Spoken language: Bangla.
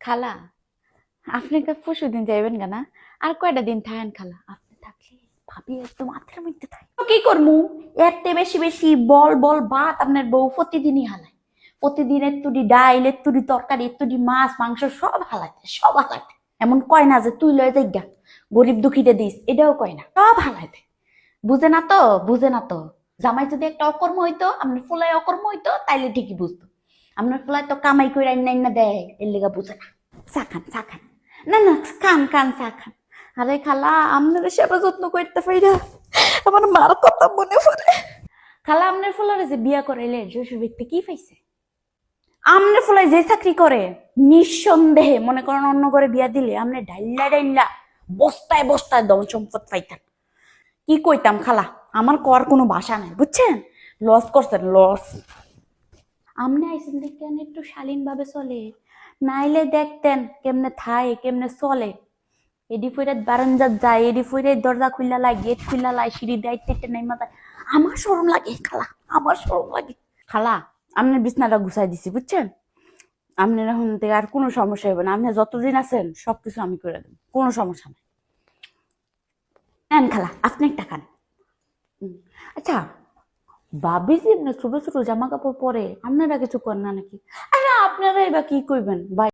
খালা, আপনি তো পরশু দিন যাইবেন কেনা আর কয়টা দিন থাকেন খালা? আপনি থাকলে ভাবি একদম মাথার মধ্যে থাকে। তো কি করমু? এরতে বেশি বেশি বল বল, ভাত আপনার বউ প্রতিদিনই হালায়। প্রতিদিন তুড়ি ডাইল তুড়ি তরকারি তুড়ি মাছ, মাংস সব হালাইতে সব হালাইতে এমন কয় না যে তুই লয়ে গা গরিব দুঃখীতে দিস, এটাও কয় না, সব হালাইতে বুঝে না তো? বুঝে না তো? জামাই যদি একটা অকর্ম হইতো, আপনার ফুলাই অকর্ম হইতো, তাইলে ঠিকই বুঝতো। আপনার ফুলাই তো কামাই করে আইনা আইনা দেয় এর লেগা বুঝে না চা খান চা খান না না খান খান চা খান আরে খালা আপনার সেবা যত্ন করতে না আমার মার কথা মনে পড়ে খালা আপনার ফুলারে যে বিয়া করাইলে শ্বশুর ব্যক্তি কি পাইছে আমনে ফুলাই যে চাকরি করে নিঃসন্দেহে মনে করেন অন্য করে বিয়া দিলে আমনে ডাইল্লা ডাইল্লা বস্তায় বস্তায় দম সম্পদ পাইতেন কি কইতাম খালা আমার কর কোনো ভাষা নাই বুঝছেন লস করছেন লস আমনে আইসেন দেখেন একটু শালীন ভাবে চলে। নাইলে দেখতেন কেমনে থায়, কেমনে চলে। এডি ফুইরে বারান্দাত যায়, এডি ফুইরে দরজা খুললা লাই গেট খুললা লাই সিঁড়ি দেয় টেটে নাই মাথা আমার শরম লাগে খালা, আমার শরম লাগে। খালা আপনার বিছনাটা গুছাই দিছি, বুঝছেন? আপনার এখন থেকে আর কোনো সমস্যা হবে না। আপনি যতদিন আছেন, সবকিছু আমি করে দেব, কোনো সমস্যা নেই। নেন খালা, আপনি একটা খান। আচ্ছা। ভাবি যে ছোট ছোট জামা কাপড় পরে? আপনারা কিছু করেন না নাকি? আরে আপনারা বা কি করবেন? ভাই